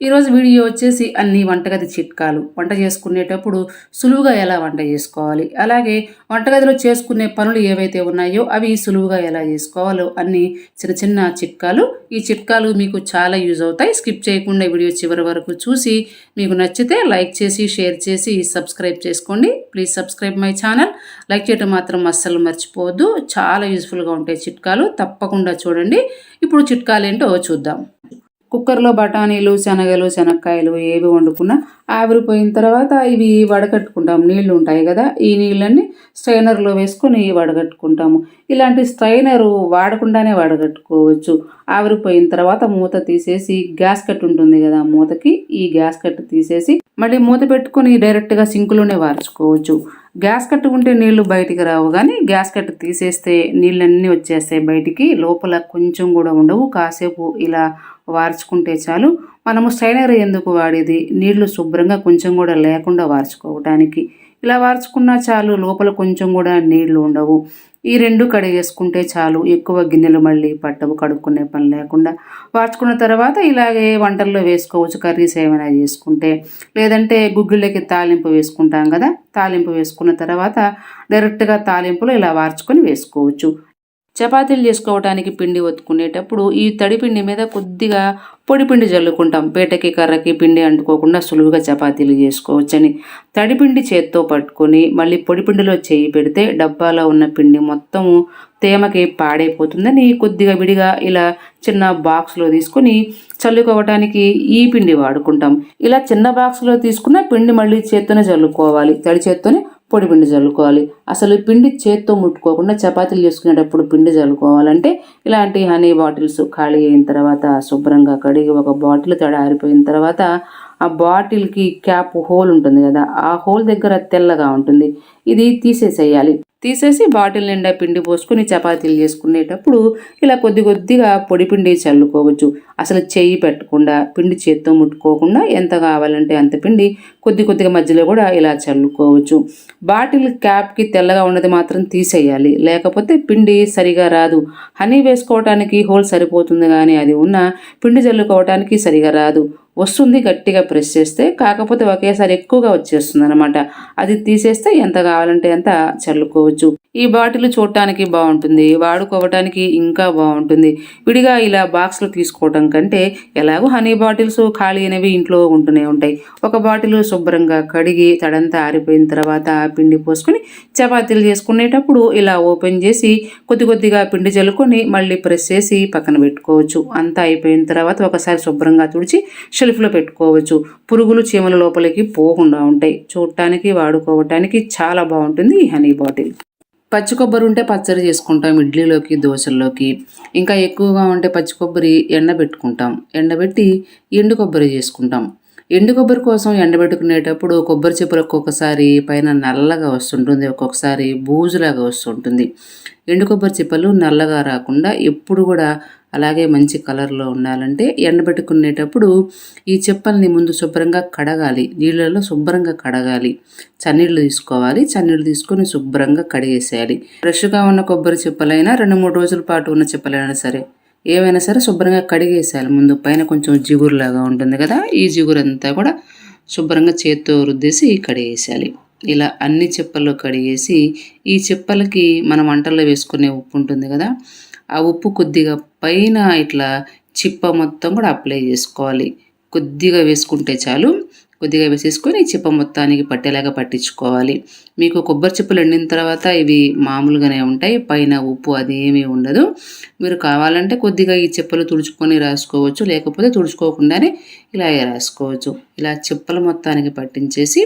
ఈరోజు వీడియో వచ్చేసి అన్ని వంటగది చిట్కాలు. వంట చేసుకునేటప్పుడు సులువుగా ఎలా వంట చేసుకోవాలి? అలాగే వంటగదిలో చేసుకునే పనులు ఏవైతే ఉన్నాయో అవి సులువుగా ఎలా చేసుకోవాలో అన్ని చిన్న చిన్న చిట్కాలు. ఈ చిట్కాలు మీకు చాలా యూజ్ అవుతాయి. స్కిప్ చేయకుండా వీడియో చివరి వరకు చూసి మీకు నచ్చితే లైక్ చేసి షేర్ చేసి సబ్స్క్రైబ్ చేసుకోండి. Please subscribe my channel. Like చేయటం మాత్రం అస్సలు మర్చిపోవద్దు. చాలా యూస్ఫుల్గా ఉంటాయి చిట్కాలు. తప్పకుండా చూడండి. ఇప్పుడు చిట్కాలు ఏంటో చూద్దాం. కుక్కర్లో బఠానీలు శనగలు శనక్కాయలు ఏవి వండుకున్నా ఆవిరిపోయిన తర్వాత ఇవి వడగట్టుకుంటాం. నీళ్ళు ఉంటాయి కదా ఈ నీళ్ళన్నీ స్ట్రైనర్లో వేసుకొని వడగట్టుకుంటాము. ఇలాంటి స్ట్రైనర్ వాడకుండానే వడగట్టుకోవచ్చు. ఆవిరిపోయిన తర్వాత మూత తీసేసి గ్యాస్ కట్ ఉంటుంది కదా మూతకి ఈ గ్యాస్ కట్ తీసేసి మళ్ళీ మూత పెట్టుకొని డైరెక్ట్గా సింకులోనే వార్చుకోవచ్చు. గ్యాస్ కట్టు ఉంటే నీళ్ళు బయటికి రావు కానీ గ్యాస్ కట్టు తీసేస్తే నీళ్ళన్నీ వచ్చేస్తాయి బయటికి. లోపల కొంచెం కూడా ఉండవు. కాసేపు ఇలా వార్చుకుంటే చాలు. మనము సైనర్ ఎందుకు వాడేది? నీళ్ళు శుభ్రంగా కొంచెం కూడా లేకుండా వార్చుకోవడానికి ఇలా వార్చుకున్నా చాలు లోపల కొంచెం కూడా నీళ్ళు ఉండవు. ఈ రెండు కడిగేసుకుంటే చాలు ఎక్కువ గిన్నెలు మళ్ళీ పట్టవు కడుక్కునే పని లేకుండా. వార్చుకున్న తర్వాత ఇలాగే వంటల్లో వేసుకోవచ్చు కర్రీస్ ఏమైనా చేసుకుంటే. లేదంటే గుగ్గిళ్ళకి తాలింపు వేసుకుంటాం కదా తాలింపు వేసుకున్న తర్వాత డైరెక్ట్గా తాలింపులు ఇలా వార్చుకొని వేసుకోవచ్చు. చపాతీలు చేసుకోవడానికి పిండి ఒత్తుకునేటప్పుడు ఈ తడి పిండి మీద కొద్దిగా పొడి పిండి చల్లుకుంటాం పేటకి కర్రకి పిండి అంటుకోకుండా సులువుగా చపాతీలు చేసుకోవచ్చని. తడిపిండి చేత్తో పట్టుకొని మళ్ళీ పొడి పిండిలో చేయి పెడితే డబ్బాలో ఉన్న పిండి మొత్తం తేమకి పాడైపోతుందని కొద్దిగా విడిగా ఇలా చిన్న బాక్స్లో తీసుకొని చల్లుకోవటానికి ఈ పిండి వాడుకుంటాం. ఇలా చిన్న బాక్స్లో తీసుకున్న పిండి మళ్ళీ చేత్తోనే చల్లుకోవాలి తడి చేత్తోనే పొడి పిండి చల్లుకోవాలి. అసలు పిండి చేత్తో ముట్టుకోకుండా చపాతీలు చేసుకునేటప్పుడు పిండి చల్లుకోవాలంటే ఇలాంటి హనీ బాటిల్స్ ఖాళీ అయిన తర్వాత శుభ్రంగా కడిగి ఒక బాటిల్ తడ ఆరిపోయిన తర్వాత ఆ బాటిల్కి క్యాప్ హోల్ ఉంటుంది కదా ఆ హోల్ దగ్గర తెల్లగా ఉంటుంది. ఇది తీసేసేయాలి. తీసేసి బాటిల్ నిండా పిండి పోసుకొని చపాతీలు చేసుకునేటప్పుడు ఇలా కొద్ది కొద్దిగా పొడి పిండి చల్లుకోవచ్చు. అసలు చెయ్యి పెట్టకుండా పిండి చేత్తో ముట్టుకోకుండా ఎంత కావాలంటే అంత పిండి కొద్ది కొద్దిగా మధ్యలో కూడా ఇలా చల్లుకోవచ్చు. బాటిల్ క్యాప్కి తెల్లగా ఉన్నది మాత్రం తీసేయాలి. లేకపోతే పిండి సరిగా రాదు. హనీ వేసుకోవటానికి హోల్ సరిపోతుంది కానీ అది ఉన్న పిండి చల్లుకోవటానికి సరిగా రాదు. వస్తుంది గట్టిగా ప్రెస్ చేస్తే కాకపోతే ఒకేసారి ఎక్కువగా వచ్చేస్తుంది అనమాట అది తీసేస్తే ఎంత కావాలంటే అంత చల్లుకోవచ్చు. ఈ బాటిల్ చూడటానికి బాగుంటుంది వాడుకోవటానికి ఇంకా బాగుంటుంది. విడిగా ఇలా బాక్స్లు తీసుకోవటం కంటే ఎలాగో హనీ బాటిల్స్ ఖాళీ అనేవి ఇంట్లో ఉంటూనే ఉంటాయి. ఒక బాటిల్ శుభ్రంగా కడిగి తడంతా ఆరిపోయిన తర్వాత పిండి పోసుకొని చపాతీలు చేసుకునేటప్పుడు ఇలా ఓపెన్ చేసి కొద్ది కొద్దిగా పిండి చల్లుకొని మళ్ళీ ప్రెస్ చేసి పక్కన పెట్టుకోవచ్చు. అంతా అయిపోయిన తర్వాత ఒకసారి శుభ్రంగా తుడిచి షెల్ఫ్లో పెట్టుకోవచ్చు. పురుగులు చీమల లోపలికి పోకుండా ఉంటాయి. చూడటానికి వాడుకోవటానికి చాలా బాగుంటుంది ఈ హనీ బాటిల్. పచ్చి కొబ్బరి ఉంటే పచ్చడి చేసుకుంటాం ఇడ్లీలోకి దోశల్లోకి. ఇంకా ఎక్కువగా ఉంటే పచ్చి కొబ్బరి ఎండబెట్టుకుంటాం ఎండబెట్టి ఎండు కొబ్బరి చేసుకుంటాం. ఎండు కొబ్బరి కోసం ఎండబెట్టుకునేటప్పుడు కొబ్బరి చెప్పులు ఒక్కొక్కసారి పైన నల్లగా వస్తుంటుంది. ఒక్కొక్కసారి బూజులాగా వస్తుంటుంది. ఎండు కొబ్బరి చిప్పలు నల్లగా రాకుండా ఎప్పుడు కూడా అలాగే మంచి కలర్లో ఉండాలంటే ఎండబెట్టుకునేటప్పుడు ఈ చెప్పల్ని ముందు శుభ్రంగా కడగాలి. నీళ్ళలో శుభ్రంగా కడగాలి. చన్నీళ్ళు తీసుకోవాలి. చన్నీళ్ళు తీసుకొని శుభ్రంగా కడిగేసేయాలి. ఫ్రెష్గా ఉన్న కొబ్బరి చెప్పలైనా రెండు మూడు రోజుల పాటు ఉన్న చెప్పలైనా సరే ఏవైనా సరే శుభ్రంగా కడిగేసేయాలి. ముందు పైన కొంచెం జిగురులాగా ఉంటుంది కదా ఈ జిగురంతా కూడా శుభ్రంగా చేత్తో రుద్దేసి కడిగేసేయాలి. ఇలా అన్ని చెప్పల్లో కడిగేసి ఈ చెప్పలకి మనం వంటల్లో వేసుకునే ఉప్పు ఉంటుంది కదా ఆ ఉప్పు కొద్దిగా పైన ఇట్లా చిప్ప మొత్తం కూడా అప్లై చేసుకోవాలి. కొద్దిగా వేసుకుంటే చాలు. కొద్దిగా వేసేసుకొని చిప్ప మొత్తానికి పట్టేలాగా పట్టించుకోవాలి. మీకు కొబ్బరి చిప్పలు ఎండిన తర్వాత ఇవి మామూలుగానే ఉంటాయి. పైన ఉప్పు అది ఏమీ ఉండదు. మీరు కావాలంటే కొద్దిగా ఈ చిప్పలు తుడుచుకొని రాసుకోవచ్చు. లేకపోతే తుడుచుకోకుండానే ఇలాగే రాసుకోవచ్చు. ఇలా చిప్పల మొత్తానికి పట్టించేసి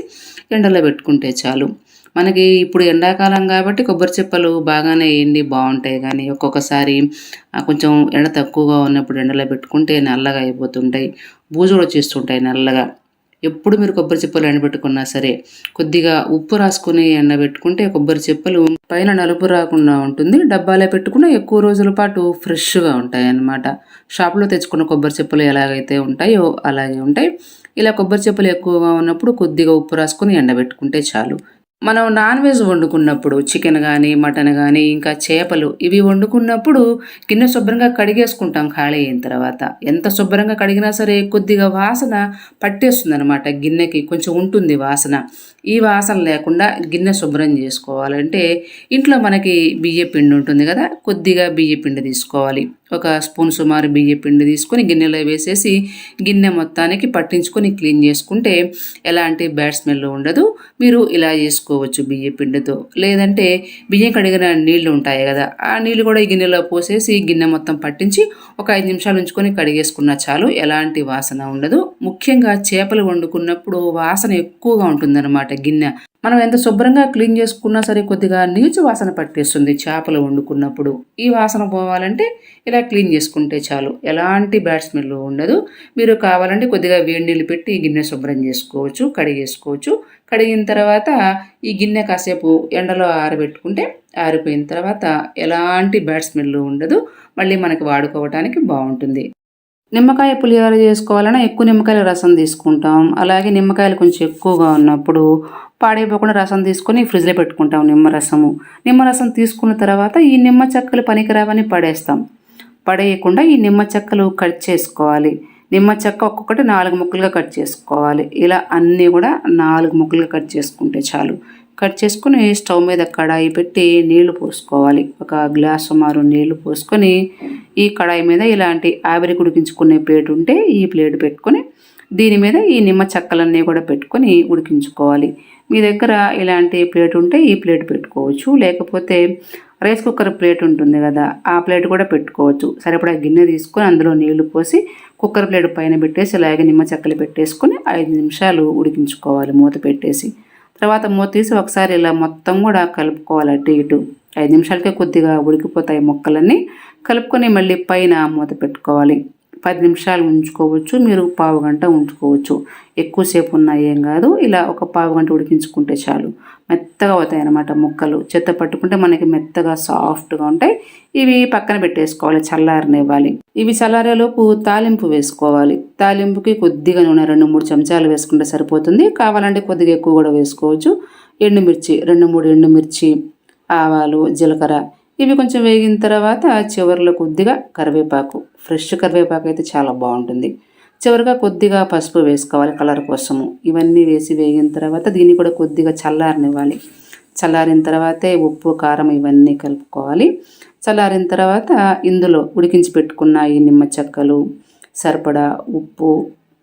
ఎండలో పెట్టుకుంటే చాలు. మనకి ఇప్పుడు ఎండాకాలం కాబట్టి కొబ్బరి చిప్పలు బాగానే వేయండి బాగుంటాయి. కానీ ఒక్కొక్కసారి కొంచెం ఎండ తక్కువగా ఉన్నప్పుడు ఎండలో పెట్టుకుంటే నల్లగా అయిపోతుంటాయి. బూజులు వచ్చేస్తుంటాయి నల్లగా. ఎప్పుడు మీరు కొబ్బరి చిప్పలు ఎండబెట్టుకున్నా సరే కొద్దిగా ఉప్పు రాసుకుని ఎండబెట్టుకుంటే కొబ్బరి చిప్పలు పైన నలుపు రాకుండా ఉంటుంది. డబ్బాలో పెట్టుకున్న ఎక్కువ రోజుల పాటు ఫ్రెష్గా ఉంటాయి అన్నమాట షాప్లో తెచ్చుకున్న కొబ్బరి చిప్పలు ఎలాగైతే ఉంటాయో అలాగే ఉంటాయి. ఇలా కొబ్బరి చిప్పలు ఎక్కువగా ఉన్నప్పుడు కొద్దిగా ఉప్పు రాసుకుని ఎండబెట్టుకుంటే చాలు. మనం నాన్ వెజ్ వండుకున్నప్పుడు చికెన్ కానీ మటన్ కానీ ఇంకా చేపలు ఇవి వండుకున్నప్పుడు గిన్నె శుభ్రంగా కడిగేసుకుంటాం ఖాళీ అయిన తర్వాత. ఎంత శుభ్రంగా కడిగినా సరే కొద్దిగా వాసన పట్టేస్తుంది అనమాట గిన్నెకి కొంచెం ఉంటుంది వాసన. ఈ వాసన లేకుండా గిన్నె శుభ్రం చేసుకోవాలంటే ఇంట్లో మనకి బియ్య పిండి ఉంటుంది కదా కొద్దిగా బియ్య పిండి తీసుకోవాలి. ఒక స్పూన్ సుమారు బియ్య పిండి తీసుకొని గిన్నెలో వేసేసి గిన్నె మొత్తానికి పట్టించుకొని క్లీన్ చేసుకుంటే ఎలాంటి బ్యాడ్ స్మెల్ ఉండదు. మీరు ఇలా చేసుకోవచ్చు బియ్య పిండితో. లేదంటే బియ్యం కడిగిన నీళ్ళు ఉంటాయి కదా ఆ నీళ్ళు కూడా ఈ గిన్నెలో పోసేసి గిన్నె మొత్తం పట్టించి ఒక ఐదు నిమిషాలు ఉంచుకొని కడిగేసుకున్న చాలు ఎలాంటి వాసన ఉండదు. ముఖ్యంగా చేపలు వండుకున్నప్పుడు వాసన ఎక్కువగా ఉంటుందన్నమాట గిన్నె. మనం ఎంత శుభ్రంగా క్లీన్ చేసుకున్నా సరే కొద్దిగా నీచు వాసన పట్టేస్తుంది చేపలు వండుకున్నప్పుడు. ఈ వాసన పోవాలంటే ఇలా క్లీన్ చేసుకుంటే చాలు. ఎలాంటి బ్యాడ్ స్మెల్ ఉండదు. మీరు కావాలంటే కొద్దిగా వేడి నీళ్ళు పెట్టి ఈ గిన్నె శుభ్రం చేసుకోవచ్చు కడిగేసుకోవచ్చు కడిగిన తర్వాత ఈ గిన్నె కాసేపు ఎండలో ఆరబెట్టుకుంటే ఆరిపోయిన తర్వాత ఎలాంటి బ్యాడ్ స్మెల్ ఉండదు. మళ్ళీ మనకి వాడుకోవటానికి బాగుంటుంది. నిమ్మకాయ పులిహోర చేసుకోవాలన్నా ఎక్కువ నిమ్మకాయల రసం తీసుకుంటాం. అలాగే నిమ్మకాయలు కొంచెం ఎక్కువగా ఉన్నప్పుడు పాడైపోకుండా రసం తీసుకొని ఫ్రిడ్జ్లో పెట్టుకుంటాం నిమ్మరసము. నిమ్మరసం తీసుకున్న తర్వాత ఈ నిమ్మ చెక్కలు పనికిరావని పడేస్తాం. పడేయకుండా ఈ నిమ్మ చెక్కలు కట్ చేసుకోవాలి. నిమ్మ చెక్క ఒక్కొక్కటి నాలుగు ముక్కలుగా కట్ చేసుకోవాలి. ఇలా అన్నీ కూడా నాలుగు ముక్కలుగా కట్ చేసుకుంటే చాలు. కట్ చేసుకుని స్టవ్ మీద కడాయి పెట్టి నీళ్ళు పోసుకోవాలి. ఒక గ్లాస్ సుమారు నీళ్ళు పోసుకొని ఈ కడాయి మీద ఇలాంటి ఆవిరి కుడికించుకునే ప్లేట్ ఉంటే ఈ ప్లేట్ పెట్టుకొని దీని మీద ఈ నిమ్మ చెక్కలన్నీ కూడా పెట్టుకొని ఉడికించుకోవాలి. మీ దగ్గర ఇలాంటి ప్లేట్ ఉంటే ఈ ప్లేట్ పెట్టుకోవచ్చు. లేకపోతే రైస్ కుక్కర్ ప్లేట్ ఉంటుంది కదా ఆ ప్లేట్ కూడా పెట్టుకోవచ్చు. సరిపడా గిన్నె తీసుకొని అందులో నీళ్ళు పోసి కుక్కర్ ప్లేట్ పైన పెట్టేసి అలాగే నిమ్మ చెక్కలు పెట్టేసుకొని ఐదు నిమిషాలు ఉడికించుకోవాలి మూత పెట్టేసి. తర్వాత మూత తీసి ఒకసారి ఇలా మొత్తం కూడా కలుపుకోవాలి అటు ఇటు. ఐదు నిమిషాలకే కొద్దిగా ఉడికిపోతాయి మొక్కలన్నీ. కలుపుకొని మళ్ళీ పైన మూత పెట్టుకోవాలి. పది నిమిషాలు ఉంచుకోవచ్చు మీరు పావు గంట ఉంచుకోవచ్చు. ఎక్కువసేపు ఉన్నా ఏం కాదు ఇలా ఒక పావు గంట ఉడికించుకుంటే చాలు. మెత్తగా అవుతాయి అన్నమాట ముక్కలు. చెత్త పట్టుకుంటే మనకి మెత్తగా సాఫ్ట్గా ఉంటాయి. ఇవి పక్కన పెట్టేసుకోవాలి చల్లారనివ్వాలి. ఇవి చల్లారేలోపు తాలింపు వేసుకోవాలి. తాలింపుకి కొద్దిగా నూనె రెండు మూడు చెంచాలు వేసుకుంటే సరిపోతుంది. కావాలంటే కొద్దిగా ఎక్కువ కూడా వేసుకోవచ్చు. ఎండుమిర్చి రెండు మూడు ఎండుమిర్చి ఆవాలు జీలకర్ర ఇవి కొంచెం వేగిన తర్వాత చివరిలో కొద్దిగా కరివేపాకు. ఫ్రెష్ కరివేపాకు అయితే చాలా బాగుంటుంది. చివరిగా కొద్దిగా పసుపు వేసుకోవాలి కలర్ కోసము. ఇవన్నీ వేసి వేగిన తర్వాత దీన్ని కూడా కొద్దిగా చల్లారనివ్వాలి. చల్లారిన తర్వాతే ఉప్పు కారం ఇవన్నీ కలుపుకోవాలి. చల్లారిన తర్వాత ఇందులో ఉడికించి పెట్టుకున్న ఈ నిమ్మ చెక్కలు సరిపడా ఉప్పు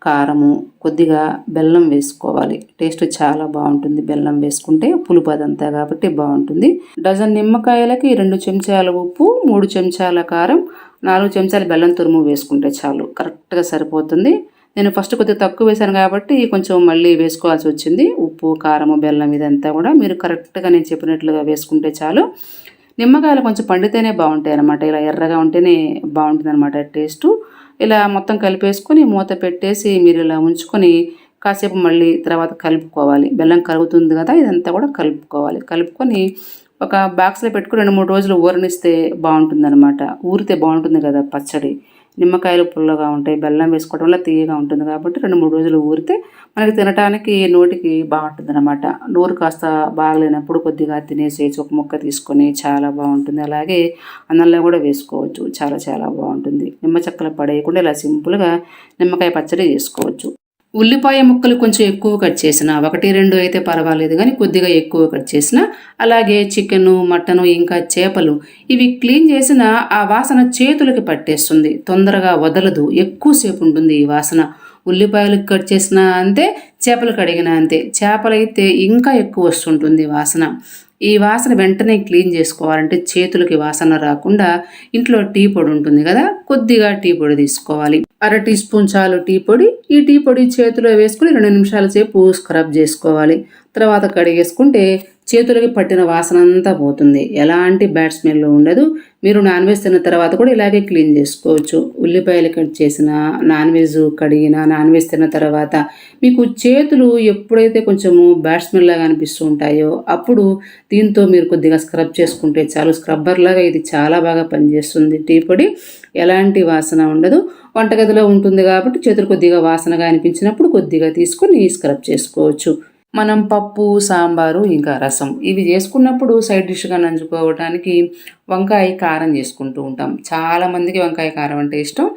కారము కొద్దిగా బెల్లం వేసుకోవాలి. టేస్ట్ చాలా బాగుంటుంది. బెల్లం వేసుకుంటే పులుపు అదంతా కాబట్టి బాగుంటుంది. డజన్ నిమ్మకాయలకి రెండు చెంచాల ఉప్పు మూడు చెంచాల కారం నాలుగు చెంచాల బెల్లం తురుము వేసుకుంటే చాలు. కరెక్ట్గా సరిపోతుంది. నేను ఫస్ట్ కొద్దిగా తక్కువ వేశాను కాబట్టి కొంచెం మళ్ళీ వేసుకోవాల్సి వచ్చింది. ఉప్పు కారము బెల్లం ఇదంతా కూడా మీరు కరెక్ట్గా నేను చెప్పినట్లుగా వేసుకుంటే చాలు. నిమ్మకాయలు కొంచెం పండితేనే బాగుంటాయి అనమాట ఇలా ఎర్రగా ఉంటేనే బాగుంటుంది అనమాట టేస్టు. ఇలా మొత్తం కలిపేసుకొని మూత పెట్టేసి మీరు ఇలా ఉంచుకొని కాసేపు మళ్ళీ తర్వాత కలుపుకోవాలి. బెల్లం కరుగుతుంది కదా ఇదంతా కూడా కలుపుకోవాలి. కలుపుకొని ఒక బాక్స్లో పెట్టుకుని రెండు మూడు రోజులు ఊరనిస్తే బాగుంటుంది అనమాట ఊరితే బాగుంటుంది కదా పచ్చడి. నిమ్మకాయలు పుల్లగా ఉంటాయి బెల్లం వేసుకోవడం వల్ల తీయగా ఉంటుంది కాబట్టి రెండు మూడు రోజులు ఊరితే మనకి తినడానికి నోటికి బాగుంటుంది అనమాట నోరు కాస్త బాగలేనప్పుడు కొద్దిగా తినేసేసి ఒక ముక్క తీసుకొని చాలా బాగుంటుంది. అలాగే అన్నంలో కూడా వేసుకోవచ్చు. చాలా చాలా బాగుంటుంది. నిమ్మ చెక్కలు పడేయకుండా ఇలా సింపుల్గా నిమ్మకాయ పచ్చడి చేసుకోవచ్చు. ఉల్లిపాయ ముక్కలు కొంచెం ఎక్కువ కట్ చేసిన ఒకటి రెండు అయితే పర్వాలేదు కానీ కొద్దిగా ఎక్కువ కట్ చేసిన అలాగే చికెను మటను ఇంకా చేపలు ఇవి క్లీన్ చేసిన ఆ వాసన చేతులకి పట్టేస్తుంది. తొందరగా వదలదు. ఎక్కువసేపు ఉంటుంది ఈ వాసన. ఉల్లిపాయలు కట్ చేసినా అంతే చేపలు కడిగిన అంతే. చేపలైతే ఇంకా ఎక్కువ వస్తుంటుంది వాసన. ఈ వాసన వెంటనే క్లీన్ చేసుకోవాలంటే చేతులకి వాసన రాకుండా ఇంట్లో టీ పొడి ఉంటుంది కదా కొద్దిగా టీ పొడి తీసుకోవాలి. అర టీ స్పూన్ చాలు టీ పొడి. ఈ టీ పొడి చేతిలో వేసుకుని రెండు నిమిషాల సేపు స్క్రబ్ చేసుకోవాలి. తర్వాత కడిగేసుకుంటే చేతులకి పట్టిన వాసన అంతా పోతుంది. ఎలాంటి బ్యాడ్ స్మెల్ ఉండదు. మీరు నాన్ వెజ్ తిన్న తర్వాత కూడా ఇలాగే క్లీన్ చేసుకోవచ్చు. ఉల్లిపాయలు కట్ చేసిన నాన్ వెజ్ కడిగిన నాన్ వెజ్ తిన్న తర్వాత మీకు చేతులు ఎప్పుడైతే కొంచెము బ్యాడ్ స్మెల్ లాగా అనిపిస్తూ ఉంటాయో అప్పుడు దీంతో మీరు కొద్దిగా స్క్రబ్ చేసుకుంటే చాలు. స్క్రబ్బర్ లాగా ఇది చాలా బాగా పనిచేస్తుంది. టీ పొడి ఎలాంటి వాసన ఉండదు. వంటగదిలో ఉంటుంది కాబట్టి చేతులు కొద్దిగా వాసనగా అనిపించినప్పుడు కొద్దిగా తీసుకొని స్క్రబ్ చేసుకోవచ్చు. మనం పప్పు సాంబారు ఇంకా రసం ఇవి చేసుకున్నప్పుడు సైడ్ డిష్గా నంచుకోవడానికి వంకాయ కారం చేసుకుంటూ ఉంటాం. చాలామందికి వంకాయ కారం అంటే ఇష్టం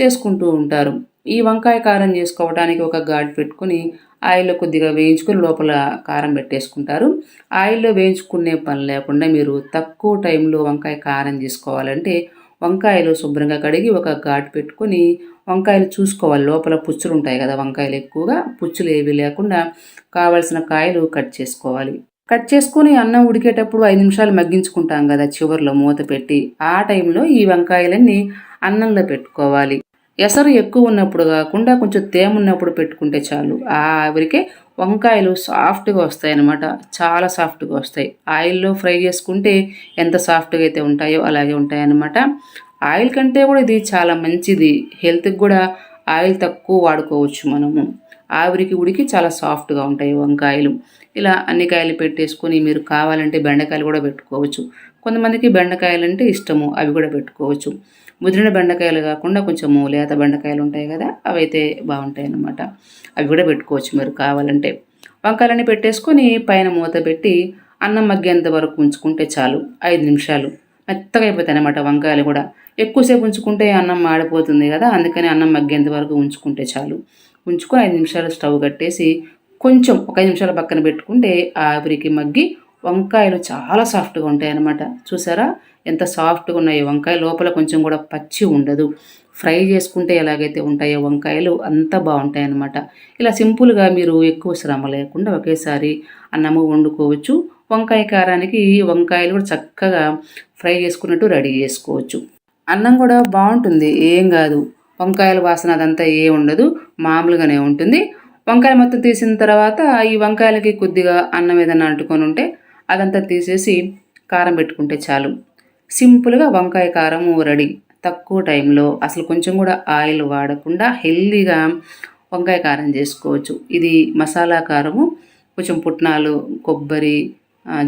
చేసుకుంటూ ఉంటారు. ఈ వంకాయ కారం చేసుకోవడానికి ఒక ఘాట్ పెట్టుకుని ఆయిల్లో కొద్దిగా వేయించుకొని లోపల కారం పెట్టేసుకుంటారు. ఆయిల్లో వేయించుకునే పని లేకుండా మీరు తక్కువ టైంలో వంకాయ కారం చేసుకోవాలంటే వంకాయలు శుభ్రంగా కడిగి ఒక ఘాటు పెట్టుకొని వంకాయలు చూసుకోవాలి. లోపల పుచ్చులు ఉంటాయి కదా వంకాయలు ఎక్కువగా. పుచ్చులు ఏవి లేకుండా కావలసిన కాయలు కట్ చేసుకోవాలి. కట్ చేసుకొని అన్నం ఉడికేటప్పుడు ఐదు నిమిషాలు మగ్గించుకుంటాం కదా చివరిలో మూత పెట్టి. ఆ టైంలో ఈ వంకాయలన్నీ అన్నంలో పెట్టుకోవాలి. ఎసరు ఎక్కువ ఉన్నప్పుడు కాకుండా కొంచెం తేమ ఉన్నప్పుడు పెట్టుకుంటే చాలు. ఆ ఆవిరికే వంకాయలు సాఫ్ట్గా వస్తాయి అన్నమాట చాలా సాఫ్ట్గా వస్తాయి. ఆయిల్లో ఫ్రై చేసుకుంటే ఎంత సాఫ్ట్గా అయితే ఉంటాయో అలాగే ఉంటాయి అన్నమాట ఆయిల్ కంటే కూడా ఇది చాలా మంచిది. హెల్త్కి కూడా ఆయిల్ తక్కువ వాడుకోవచ్చు మనము. ఆవిరికి ఉడికి చాలా సాఫ్ట్గా ఉంటాయి వంకాయలు. ఇలా అన్ని కాయలు పెట్టేసుకొని మీరు కావాలంటే బెండకాయలు కూడా పెట్టుకోవచ్చు. కొంతమందికి బెండకాయలు అంటే ఇష్టము అవి కూడా పెట్టుకోవచ్చు. ముదిరిన బెండకాయలు కాకుండా కొంచెము లేత బెండకాయలు ఉంటాయి కదా అవి అయితే బాగుంటాయి అన్నమాట అవి కూడా పెట్టుకోవచ్చు మీరు కావాలంటే. వంకాయలన్నీ పెట్టేసుకొని పైన మూత పెట్టి అన్నం మగ్గేంత వరకు ఉంచుకుంటే చాలు ఐదు నిమిషాలు. మెత్తగా అయిపోతాయి అన్నమాట వంకాయలు కూడా. ఎక్కువసేపు ఉంచుకుంటే అన్నం మాడిపోతుంది కదా అందుకని అన్నం మగ్గేంత వరకు ఉంచుకుంటే చాలు. ఉంచుకొని ఐదు నిమిషాలు స్టవ్ కట్టేసి కొంచెం ఒక ఐదు నిమిషాలు పక్కన పెట్టుకుంటే ఆవిరికి మగ్గి వంకాయలు చాలా సాఫ్ట్గా ఉంటాయి అన్నమాట చూసారా? ఎంత సాఫ్ట్గా ఉన్నాయో. వంకాయ లోపల కొంచెం కూడా పచ్చి ఉండదు. ఫ్రై చేసుకుంటే ఎలాగైతే ఉంటాయో వంకాయలు అంత బాగుంటాయి అన్నమాట ఇలా సింపుల్గా మీరు ఎక్కువ శ్రమ లేకుండా ఒకేసారి అన్నము వండుకోవచ్చు. వంకాయ కారానికి వంకాయలు కూడా చక్కగా ఫ్రై చేసుకున్నట్టు రెడీ చేసుకోవచ్చు. అన్నం కూడా బాగుంటుంది. ఏం కాదు. వంకాయల వాసన అదంతా ఏ ఉండదు. మామూలుగానే ఉంటుంది. వంకాయ మొత్తం తీసిన తర్వాత ఈ వంకాయలకి కొద్దిగా అన్నం ఏదైనా అంటుకొని ఉంటే అదంతా తీసేసి కారం పెట్టుకుంటే చాలు. సింపుల్గా వంకాయ కారము రెడీ. తక్కువ టైంలో అసలు కొంచెం కూడా ఆయిల్ వాడకుండా హెల్దీగా వంకాయ కారం చేసుకోవచ్చు. ఇది మసాలా కారము కొంచెం పుట్నాలు కొబ్బరి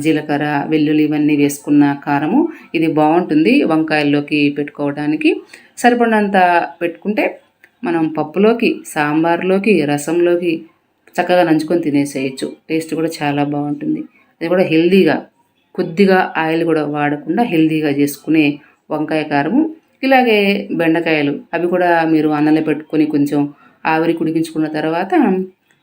జీలకర్ర వెల్లుల్లి ఇవన్నీ వేసుకున్న కారము. ఇది బాగుంటుంది వంకాయల్లోకి పెట్టుకోవడానికి సరిపడినంత పెట్టుకుంటే మనం పప్పులోకి సాంబార్లోకి రసంలోకి చక్కగా నంచుకొని తినేసేయచ్చు. టేస్ట్ కూడా చాలా బాగుంటుంది. అది కూడా హెల్దీగా కొద్దిగా ఆయిల్ కూడా వాడకుండా హెల్దీగా చేసుకునే వంకాయ కారము ఇలాగే బెండకాయలు. అవి కూడా మీరు అన్నంలో పెట్టుకొని కొంచెం ఆవిరి కుడికించుకున్న తర్వాత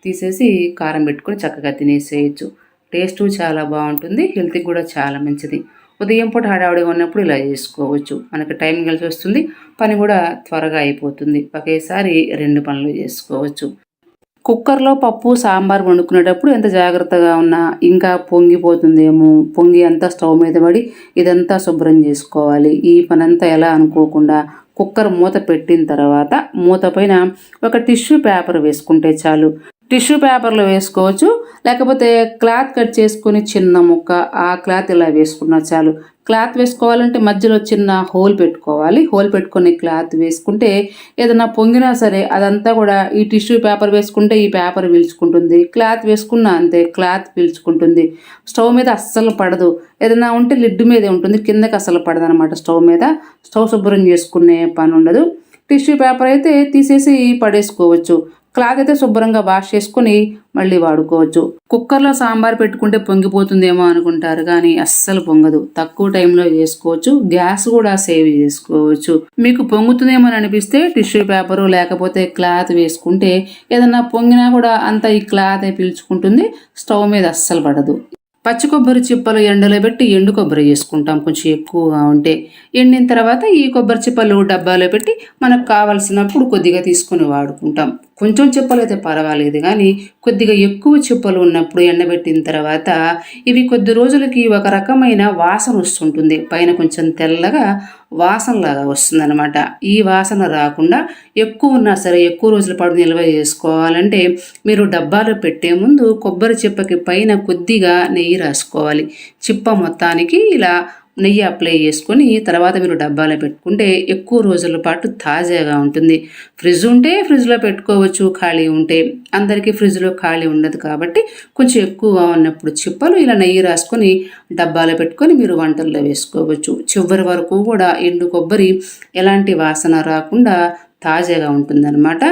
తీసేసి కారం పెట్టుకొని చక్కగా తినేసేయచ్చు. టేస్ట్ చాలా బాగుంటుంది హెల్త్కి కూడా చాలా మంచిది. ఉదయం పూట హడావుడిగా ఉన్నప్పుడు ఇలా చేసుకోవచ్చు. మనకి టైం కలిసి వస్తుంది పని కూడా త్వరగా అయిపోతుంది. ఒకేసారి రెండు పనులు చేసుకోవచ్చు. కుక్కర్లో పప్పు సాంబార్ వండుకునేటప్పుడు ఎంత జాగ్రత్తగా ఉన్నా ఇంకా పొంగిపోతుందేమో. పొంగి అంతా స్టవ్ మీద పడి ఇదంతా శుభ్రం చేసుకోవాలి. ఈ పనంతా ఎలా అనుకోకుండా కుక్కర్ మూత పెట్టిన తర్వాత మూత పైన ఒక టిష్యూ పేపర్ వేసుకుంటే చాలు. టిష్యూ పేపర్లో వేసుకోవచ్చు. లేకపోతే క్లాత్ కట్ చేసుకుని చిన్న ముక్క ఆ క్లాత్ ఇలా వేసుకున్నా చాలు. క్లాత్ వేసుకోవాలంటే మధ్యలో చిన్న హోల్ పెట్టుకోవాలి. హోల్ పెట్టుకుని క్లాత్ వేసుకుంటే ఏదైనా పొంగినా సరే అదంతా కూడా ఈ టిష్యూ పేపర్ వేసుకుంటే ఈ పేపర్ పీల్చుకుంటుంది. క్లాత్ వేసుకున్నా అంతే క్లాత్ పీల్చుకుంటుంది. స్టవ్ మీద అస్సలు పడదు. ఏదైనా ఉంటే లిడ్ మీదే ఉంటుంది. కిందకి అసలు పడదు స్టవ్ మీద. స్టవ్ శుభ్రం చేసుకునే పని ఉండదు. టిష్యూ పేపర్ అయితే తీసేసి పడేసుకోవచ్చు. క్లాత్ అయితే శుభ్రంగా వాష్ చేసుకుని మళ్ళీ వాడుకోవచ్చు. కుక్కర్లో సాంబార్ పెట్టుకుంటే పొంగిపోతుందేమో అనుకుంటారు కానీ అస్సలు పొంగదు. తక్కువ టైంలో చేసుకోవచ్చు గ్యాస్ కూడా సేవ్ చేసుకోవచ్చు. మీకు పొంగుతుందేమో అనిపిస్తే టిష్యూ పేపరు లేకపోతే క్లాత్ వేసుకుంటే ఏదన్నా పొంగినా కూడా అంత ఈ క్లాత్ పీల్చుకుంటుంది స్టవ్ మీద అస్సలు పడదు. పచ్చి కొబ్బరి చిప్పలు ఎండలో పెట్టి ఎండు కొబ్బరి చేసుకుంటాం కొంచెం ఎక్కువగా ఉంటే. ఎండిన తర్వాత ఈ కొబ్బరి చిప్పలు డబ్బాలో పెట్టి మనకు కావలసినప్పుడు కొద్దిగా తీసుకొని వాడుకుంటాం. కొంచెం చిప్పలు అయితే పర్వాలేదు కానీ కొద్దిగా ఎక్కువ చిప్పలు ఉన్నప్పుడు ఎండబెట్టిన తర్వాత ఇవి కొద్ది రోజులకి ఒక రకమైన వాసన వస్తుంటుంది. పైన కొంచెం తెల్లగా వాసనలాగా వస్తుందన్నమాట. ఈ వాసన రాకుండా ఎక్కువ ఉన్నా సరే ఎక్కువ రోజుల పాటు నిల్వ చేసుకోవాలంటే మీరు డబ్బాలో పెట్టే ముందు కొబ్బరి చిప్పకి పైన కొద్దిగా నెయ్యి రాసుకోవాలి. చిప్ప మొత్తానికి ఇలా నెయ్యి అప్లై చేసుకొని తర్వాత మీరు డబ్బాలో పెట్టుకుంటే ఎక్కువ రోజుల పాటు తాజాగా ఉంటుంది. ఫ్రిడ్జ్ ఉంటే ఫ్రిడ్జ్లో పెట్టుకోవచ్చు ఖాళీ ఉంటే. అందరికీ ఫ్రిడ్జ్లో ఖాళీ ఉండదు కాబట్టి కొంచెం ఎక్కువగా ఉన్నప్పుడు చిప్పలు ఇలా నెయ్యి రాసుకొని డబ్బాలో పెట్టుకొని మీరు వంటల్లో వేసుకోవచ్చు. చివరి వరకు కూడా ఎండు కొబ్బరి ఎలాంటి వాసన రాకుండా తాజాగా ఉంటుందన్నమాట.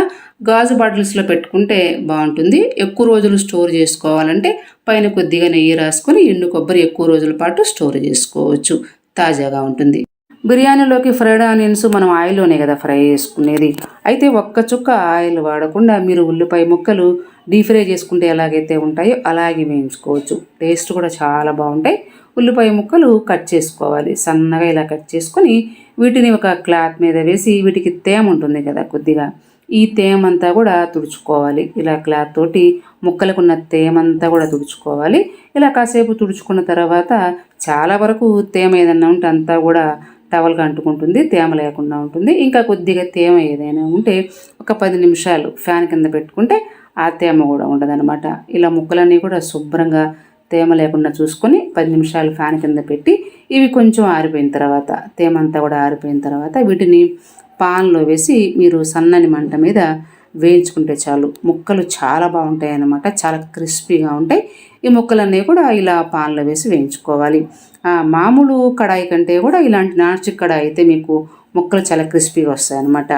గాజు బాటిల్స్లో పెట్టుకుంటే బాగుంటుంది. ఎక్కువ రోజులు స్టోర్ చేసుకోవాలంటే పైన కొద్దిగా నెయ్యి రాసుకొని ఎండు కొబ్బరి ఎక్కువ రోజుల పాటు స్టోర్ చేసుకోవచ్చు. తాజాగా ఉంటుంది. బిర్యానీలోకి ఫ్రైడ్ ఆనియన్స్ మనం ఆయిల్లోనే కదా ఫ్రై చేసుకునేది. అయితే ఒక్క చుక్క ఆయిల్ వాడకుండా మీరు ఉల్లిపాయ ముక్కలు డీప్ ఫ్రై చేసుకుంటే ఎలాగైతే ఉంటాయో అలాగే వేయించుకోవచ్చు. టేస్ట్ కూడా చాలా బాగుంటాయి. ఉల్లిపాయ ముక్కలు కట్ చేసుకోవాలి. సన్నగా ఇలా కట్ చేసుకొని వీటిని ఒక క్లాత్ మీద వేసి వీటికి తేమ ఉంటుంది కదా కొద్దిగా. ఈ తేమంతా కూడా తుడుచుకోవాలి. ఇలా క్లాత్ తోటి ముక్కలకున్న తేమంతా కూడా తుడుచుకోవాలి. ఇలా కాసేపు తుడుచుకున్న తర్వాత చాలా వరకు తేమ ఏదన్నా ఉంటే అంతా కూడా టవల్గా అంటుకుంటుంది తేమ లేకుండా ఉంటుంది. ఇంకా కొద్దిగా తేమ ఏదైనా ఉంటే ఒక పది నిమిషాలు ఫ్యాన్ కింద పెట్టుకుంటే ఆ తేమ కూడా ఉండదన్నమాట. ఇలా ముక్కలన్నీ కూడా శుభ్రంగా తేమ లేకుండా చూసుకొని పది నిమిషాలు ఫ్యాన్ కింద పెట్టి ఇవి కొంచెం ఆరిపోయిన తర్వాత తేమ అంతా కూడా ఆరిపోయిన తర్వాత వీటిని పాన్లో వేసి మీరు సన్నని మంట మీద వేయించుకుంటే చాలు. ముక్కలు చాలా బాగుంటాయి అన్నమాట చాలా క్రిస్పీగా ఉంటాయి. ఈ ముక్కలన్నీ కూడా ఇలా పాన్లో వేసి వేయించుకోవాలి. మామూలు కడాయి కంటే కూడా ఇలాంటి నాన్ కడాయి అయితే మీకు ముక్కలు చాలా క్రిస్పీగా వస్తాయి అన్నమాట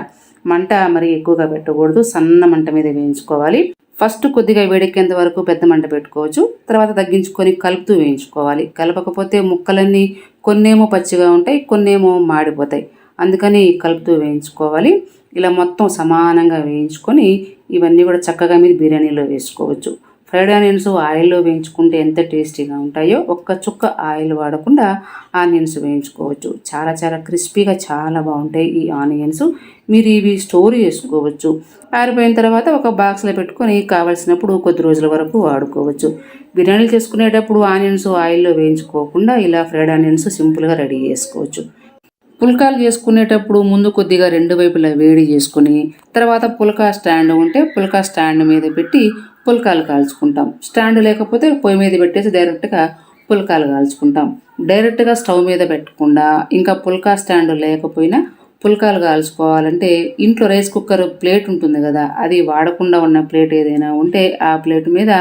మంట మరి ఎక్కువగా పెట్టకూడదు. సన్న మంట మీద వేయించుకోవాలి. ఫస్ట్ కొద్దిగా వేడెక్కేంత వరకు పెద్ద మంట పెట్టుకోవచ్చు. తర్వాత తగ్గించుకొని కలుపుతూ వేయించుకోవాలి. కలపకపోతే ముక్కలన్నీ కొన్నేమో పచ్చిగా ఉంటాయి కొన్నేమో మాడిపోతాయి. అందుకని కలుపుతూ వేయించుకోవాలి. ఇలా మొత్తం సమానంగా వేయించుకొని ఇవన్నీ కూడా చక్కగా మీరు బిర్యానీలో వేసుకోవచ్చు. ఫ్రైడ్ ఆనియన్స్ ఆయిల్లో వేయించుకుంటే ఎంత టేస్టీగా ఉంటాయో ఒక్క చుక్క ఆయిల్ వాడకుండా ఆనియన్స్ వేయించుకోవచ్చు. చాలా చాలా క్రిస్పీగా చాలా బాగుంటాయి ఈ ఆనియన్స్. మీరు ఇవి స్టోర్ చేసుకోవచ్చు. ఆరిపోయిన తర్వాత ఒక బాక్స్లో పెట్టుకొని కావాల్సినప్పుడు కొద్ది రోజుల వరకు వాడుకోవచ్చు. బిర్యానీలు చేసుకునేటప్పుడు ఆనియన్స్ ఆయిల్లో వేయించుకోకుండా ఇలా ఫ్రైడ్ ఆనియన్స్ సింపుల్గా రెడీ చేసుకోవచ్చు. పుల్కాలు చేసుకునేటప్పుడు ముందు కొద్దిగా రెండు వైపులా వేడి చేసుకుని తర్వాత పుల్కా స్టాండ్ ఉంటే పుల్కా స్టాండ్ మీద పెట్టి పుల్కాలు కాల్చుకుంటాం. స్టాండ్ లేకపోతే పొయ్యి మీద పెట్టేసి డైరెక్ట్గా పుల్కాలు కాల్చుకుంటాం. డైరెక్ట్గా స్టవ్ మీద పెట్టకుండా ఇంకా పుల్కా స్టాండ్ లేకపోయినా పుల్కాలు కాల్చుకోవాలంటే ఇంట్లో రైస్ కుక్కర్ ప్లేట్ ఉంటుంది కదా అది వాడకుండా ఉన్న ప్లేట్ ఏదైనా ఉంటే ఆ ప్లేట్ మీద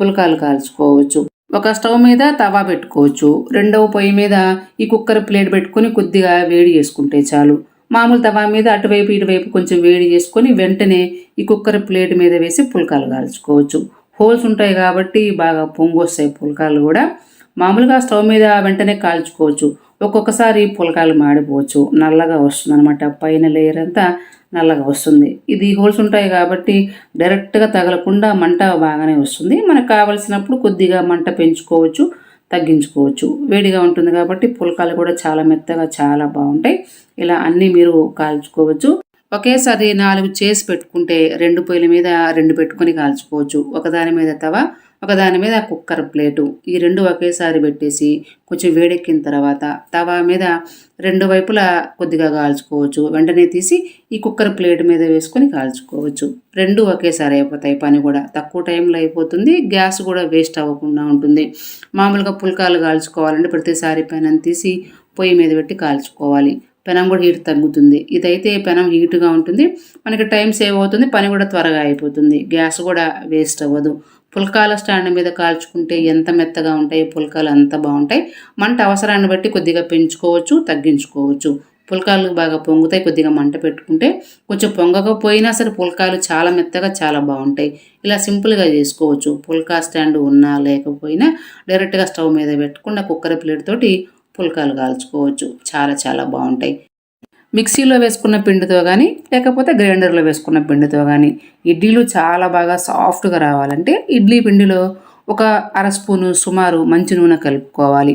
పుల్కాలు కాల్చుకోవచ్చు. ఒక స్టవ్ మీద తవా పెట్టుకోవచ్చు. రెండవ పొయ్యి మీద ఈ కుక్కర్ ప్లేట్ పెట్టుకొని కొద్దిగా వేడి చేసుకుంటే చాలు. మామూలు తవా మీద అటువైపు ఇటువైపు కొంచెం వేడి చేసుకొని వెంటనే ఈ కుక్కర్ ప్లేట్ మీద వేసి పుల్కాలు కాల్చుకోవచ్చు. హోల్స్ ఉంటాయి కాబట్టి బాగా పొంగు వస్తాయి పుల్కాలు కూడా. మామూలుగా స్టవ్ మీద వెంటనే కాల్చుకోవచ్చు. ఒక్కొక్కసారి పుల్కాలు మాడిపోవచ్చు. నల్లగా వస్తుంది అనమాట పైన లేయర్ అంతా నల్లగా వస్తుంది. ఇది హోల్స్ ఉంటాయి కాబట్టి డైరెక్ట్గా తగలకుండా మంట బాగానే వస్తుంది. మనకు కావలసినప్పుడు కొద్దిగా మంట పెంచుకోవచ్చు. తగ్గించుకోవచ్చు. వేడిగా ఉంటుంది కాబట్టి పుల్కాలు కూడా చాలా మెత్తగా చాలా బాగుంటాయి. ఇలా అన్నీ మీరు కాల్చుకోవచ్చు. ఒకేసారి నాలుగు చేసి పెట్టుకుంటే రెండు పొయ్యిల మీద రెండు పెట్టుకొని కాల్చుకోవచ్చు. ఒకదాని మీద తవ ఒకదాని మీద కుక్కర్ ప్లేటు ఈ రెండు ఒకేసారి పెట్టేసి కొంచెం వేడెక్కిన తర్వాత తవా మీద రెండు వైపులా కొద్దిగా కాల్చుకోవచ్చు. వెంటనే తీసి ఈ కుక్కర్ ప్లేట్ మీద వేసుకొని కాల్చుకోవచ్చు. రెండు ఒకేసారి అయిపోతాయి పని కూడా. తక్కువ టైంలో అయిపోతుంది గ్యాస్ కూడా వేస్ట్ అవ్వకుండా ఉంటుంది. మామూలుగా పుల్కాలు కాల్చుకోవాలంటే ప్రతిసారి పెనం తీసి పొయ్యి మీద పెట్టి కాల్చుకోవాలి. పెనం కూడా హీట్ తగ్గుతుంది. ఇదైతే పెనం హీట్గా ఉంటుంది. మనకి టైం సేవ్ అవుతుంది పని కూడా త్వరగా అయిపోతుంది. గ్యాస్ కూడా వేస్ట్ అవ్వదు. పుల్కాల స్టాండ్ మీద కాల్చుకుంటే ఎంత మెత్తగా ఉంటాయి పుల్కాలు అంత బాగుంటాయి. మంట అవసరాన్ని బట్టి కొద్దిగా పెంచుకోవచ్చు తగ్గించుకోవచ్చు. పుల్కాలు బాగా పొంగుతాయి కొద్దిగా మంట పెట్టుకుంటే కొంచెం పొంగకపోయినా సరే పుల్కాలు చాలా మెత్తగా చాలా బాగుంటాయి. ఇలా సింపుల్గా చేసుకోవచ్చు. పుల్కా స్టాండ్ ఉన్నా లేకపోయినా డైరెక్ట్గా స్టవ్ మీద పెట్టకుండా కుక్కర్ ప్లేట్ తోటి పుల్కాలు కాల్చుకోవచ్చు. చాలా చాలా బాగుంటాయి. మిక్సీలో వేసుకున్న పిండితో కానీ లేకపోతే గ్రైండర్లో వేసుకున్న పిండితో కానీ ఇడ్లీలు చాలా బాగా సాఫ్ట్గా రావాలంటే ఇడ్లీ పిండిలో ఒక అర స్పూను సుమారు మంచి నూనె కలుపుకోవాలి.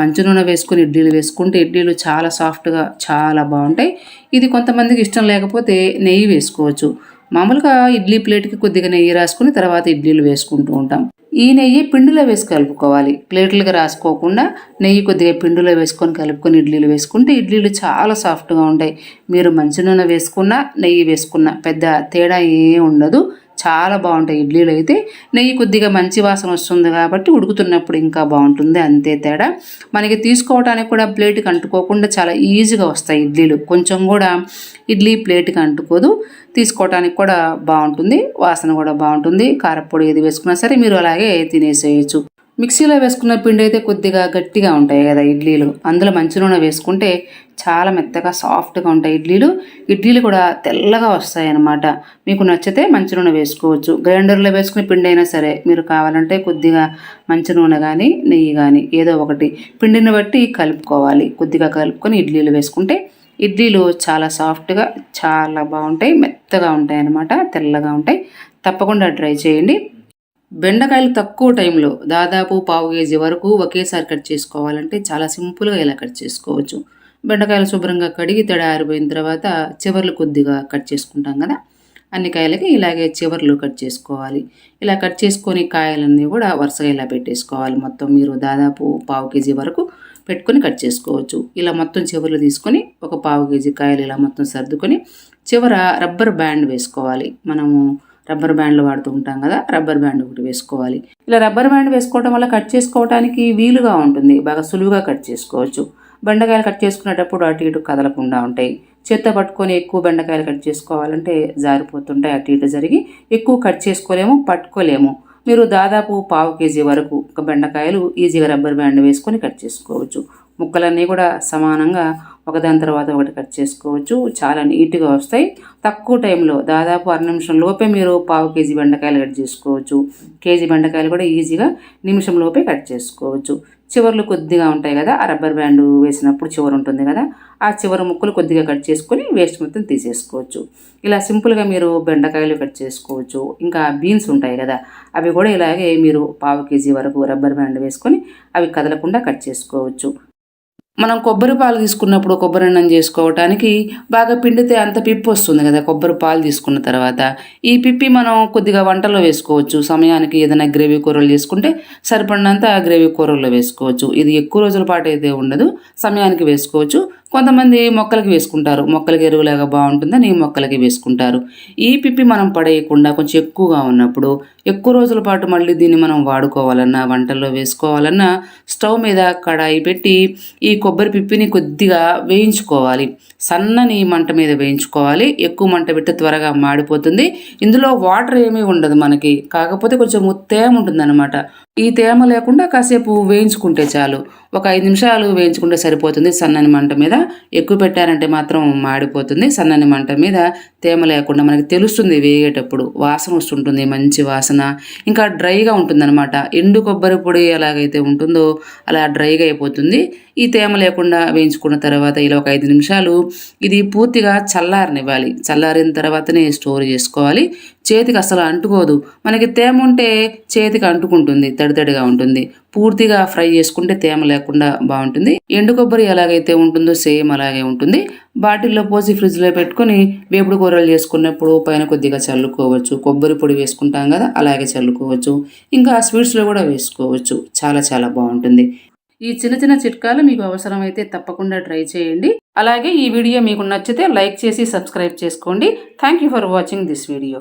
మంచి నూనె వేసుకుని ఇడ్లీలు వేసుకుంటే ఇడ్లీలు చాలా సాఫ్ట్గా చాలా బాగుంటాయి. ఇది కొంతమందికి ఇష్టం లేకపోతే నెయ్యి వేసుకోవచ్చు. మామూలుగా ఇడ్లీ ప్లేట్కి కొద్దిగా నెయ్యి రాసుకుని తర్వాత ఇడ్లీలు వేసుకుంటూ ఉంటాం. ఈ నెయ్యి పిండిలో వేసి కలుపుకోవాలి. ప్లేట్లుగా రాసుకోకుండా నెయ్యి కొద్దిగా పిండిలో వేసుకొని కలుపుకొని ఇడ్లీలు వేసుకుంటే ఇడ్లీలు చాలా సాఫ్ట్గా ఉంటాయి. మీరు మంచి నూనె వేసుకున్నా నెయ్యి వేసుకున్నా పెద్ద తేడా ఏ ఉండదు. చాలా బాగుంటాయి. ఇడ్లీలు అయితే నెయ్యి కొద్దిగా మంచి వాసన వస్తుంది కాబట్టి ఉడుకుతున్నప్పుడు ఇంకా బాగుంటుంది. అంతే తేడా. మనకి తీసుకోవడానికి కూడా ప్లేట్కి అంటుకోకుండా చాలా ఈజీగా వస్తాయి ఇడ్లీలు. కొంచెం కూడా ఇడ్లీ ప్లేట్కి అంటుకోదు. తీసుకోవడానికి కూడా బాగుంటుంది. వాసన కూడా బాగుంటుంది. కారపొడి ఏది వేసుకున్నా సరే మీరు అలాగే తినేసేయచ్చు. మిక్సీలో వేసుకున్న పిండి అయితే కొద్దిగా గట్టిగా ఉంటాయి కదా ఇడ్లీలు. అందులో మంచి నూనె వేసుకుంటే చాలా మెత్తగా సాఫ్ట్గా ఉంటాయి ఇడ్లీలు. ఇడ్లీలు కూడా తెల్లగా వస్తాయి అన్నమాట మీకు నచ్చితే మంచి నూనె వేసుకోవచ్చు. గ్రైండర్లో వేసుకునే పిండి అయినా సరే మీరు కావాలంటే కొద్దిగా మంచి నూనె కానీ నెయ్యి కానీ ఏదో ఒకటి పిండిని బట్టి కలుపుకోవాలి. కొద్దిగా కలుపుకొని ఇడ్లీలు వేసుకుంటే ఇడ్లీలు చాలా సాఫ్ట్గా చాలా బాగుంటాయి. మెత్తగా ఉంటాయి అన్నమాట తెల్లగా ఉంటాయి. తప్పకుండా ట్రై చేయండి. బెండకాయలు తక్కువ టైంలో దాదాపు పావు కేజీ వరకు ఒకేసారి కట్ చేసుకోవాలంటే చాలా సింపుల్గా ఇలా కట్ చేసుకోవచ్చు. బెండకాయలు శుభ్రంగా కడిగి తడి ఆరిపోయిన తర్వాత చివర్లు కొద్దిగా కట్ చేసుకుంటాం కదా? అన్ని కాయలకి ఇలాగే చివర్లు కట్ చేసుకోవాలి. ఇలా కట్ చేసుకొని కాయలన్నీ కూడా వరుసగా ఇలా పెట్టేసుకోవాలి. మొత్తం మీరు దాదాపు పావు కేజీ వరకు పెట్టుకొని కట్ చేసుకోవచ్చు. ఇలా మొత్తం చివర్లు తీసుకొని ఒక పావు కేజీ కాయలు ఇలా మొత్తం సర్దుకొని చివర రబ్బర్ బ్యాండ్ వేసుకోవాలి. మనము రబ్బర్ బ్యాండ్లు వాడుతూ ఉంటాం కదా రబ్బర్ బ్యాండ్ ఒకటి వేసుకోవాలి. ఇలా రబ్బర్ బ్యాండ్ వేసుకోవడం వల్ల కట్ చేసుకోవడానికి వీలుగా ఉంటుంది. బాగా సులువుగా కట్ చేసుకోవచ్చు. బెండకాయలు కట్ చేసుకునేటప్పుడు అటు ఇటు కదలకుండా ఉంటాయి. చేత్తో పట్టుకొని ఎక్కువ బెండకాయలు కట్ చేసుకోవాలంటే జారిపోతుంటాయి అటు ఇటు జరిగి ఎక్కువ కట్ చేసుకోలేము పట్టుకోలేము. మీరు దాదాపు పావు కేజీ వరకు ఒక బెండకాయలు ఈజీగా రబ్బర్ బ్యాండ్ వేసుకొని కట్ చేసుకోవచ్చు. ముక్కలన్నీ కూడా సమానంగా ఒకదాని తర్వాత ఒకటి కట్ చేసుకోవచ్చు. చాలా నీట్గా వస్తాయి. తక్కువ టైంలో దాదాపు అర నిమిషం లోపే మీరు పావు కేజీ బెండకాయలు కట్ చేసుకోవచ్చు. కేజీ బెండకాయలు కూడా ఈజీగా నిమిషం లోపే కట్ చేసుకోవచ్చు. చివర్లు కొద్దిగా ఉంటాయి కదా ఆ రబ్బర్ బ్యాండ్ వేసినప్పుడు చివర ఉంటుంది కదా ఆ చివరి ముక్కలు కొద్దిగా కట్ చేసుకొని వేస్ట్ మొత్తం తీసేసుకోవచ్చు. ఇలా సింపుల్గా మీరు బెండకాయలు కట్ చేసుకోవచ్చు. ఇంకా బీన్స్ ఉంటాయి కదా అవి కూడా ఇలాగే మీరు పావు కేజీ వరకు రబ్బర్ బ్యాండ్ వేసుకొని అవి కదలకుండా కట్ చేసుకోవచ్చు. మనం కొబ్బరి పాలు తీసుకున్నప్పుడు కొబ్బరి అన్నం చేసుకోవటానికి బాగా పిండితే అంత పిప్పి వస్తుంది కదా కొబ్బరి పాలు తీసుకున్న తర్వాత. ఈ పిప్పి మనం కొద్దిగా వంటలో వేసుకోవచ్చు. సమయానికి ఏదైనా గ్రేవీ కూరలు చేసుకుంటే సరిపడినంత గ్రేవీ కూరల్లో వేసుకోవచ్చు. ఇది ఎక్కువ రోజుల పాటు అయితే ఉండదు. సమయానికి వేసుకోవచ్చు. కొంతమంది మొక్కలకి వేసుకుంటారు. మొక్కలకి ఎరువులాగా బాగుంటుందని మొక్కలకి వేసుకుంటారు. ఈ పిప్పి మనం పడేయకుండా కొంచెం ఎక్కువగా ఉన్నప్పుడు ఎక్కువ రోజుల పాటు మళ్ళీ దీన్ని మనం వాడుకోవాలన్నా వంటల్లో వేసుకోవాలన్నా స్టవ్ మీద కడాయి పెట్టి ఈ కొబ్బరి పిప్పిని కొద్దిగా వేయించుకోవాలి. సన్నని మంట మీద వేయించుకోవాలి. ఎక్కువ మంట పెట్టి త్వరగా మాడిపోతుంది. ఇందులో వాటర్ ఏమీ ఉండదు మనకి. కాకపోతే కొంచెం తేమ ఉంటుందన్నమాట. ఈ తేమ లేకుండా కాసేపు వేయించుకుంటే చాలు. ఒక ఐదు నిమిషాలు వేయించుకుంటే సరిపోతుంది సన్నని మంట మీద. ఎక్కువ పెట్టారంటే మాత్రం మాడిపోతుంది సన్నని మంట మీద. తేమ లేకుండా మనకి తెలుస్తుంది వేగేటప్పుడు. వాసన వస్తుంటుంది మంచి వాసన. ఇంకా డ్రైగా ఉంటుందన్నమాట. ఎండు కొబ్బరి పొడి ఎలాగైతే ఉంటుందో అలా డ్రైగా అయిపోతుంది. ఈ తేమ లేకుండా వేయించుకున్న తర్వాత ఇలా ఒక ఐదు నిమిషాలు ఇది పూర్తిగా చల్లారనివ్వాలి. చల్లారిన తర్వాతనే స్టోర్ చేసుకోవాలి. చేతికి అసలు అంటుకోదు. మనకి తేమ ఉంటే చేతికి అంటుకుంటుంది తడితడిగా ఉంటుంది. పూర్తిగా ఫ్రై చేసుకుంటే తేమ లేకుండా బాగుంటుంది. ఎండు కొబ్బరి ఎలాగైతే ఉంటుందో సేమ్ అలాగే ఉంటుంది. బాటిల్లో పోసి ఫ్రిడ్జ్లో పెట్టుకొని వేపుడు కూరలు చేసుకున్నప్పుడు పైన కొద్దిగా చల్లుకోవచ్చు. కొబ్బరి పొడి వేసుకుంటాం కదా అలాగే చల్లుకోవచ్చు. ఇంకా స్వీట్స్లో కూడా వేసుకోవచ్చు. చాలా చాలా బాగుంటుంది. ఈ చిన్న చిన్న చిట్కాలు మీకు అవసరమైతే తప్పకుండా ట్రై చేయండి. అలాగే ఈ వీడియో మీకు నచ్చితే లైక్ చేసి సబ్స్క్రైబ్ చేసుకోండి. Thank you for watching this video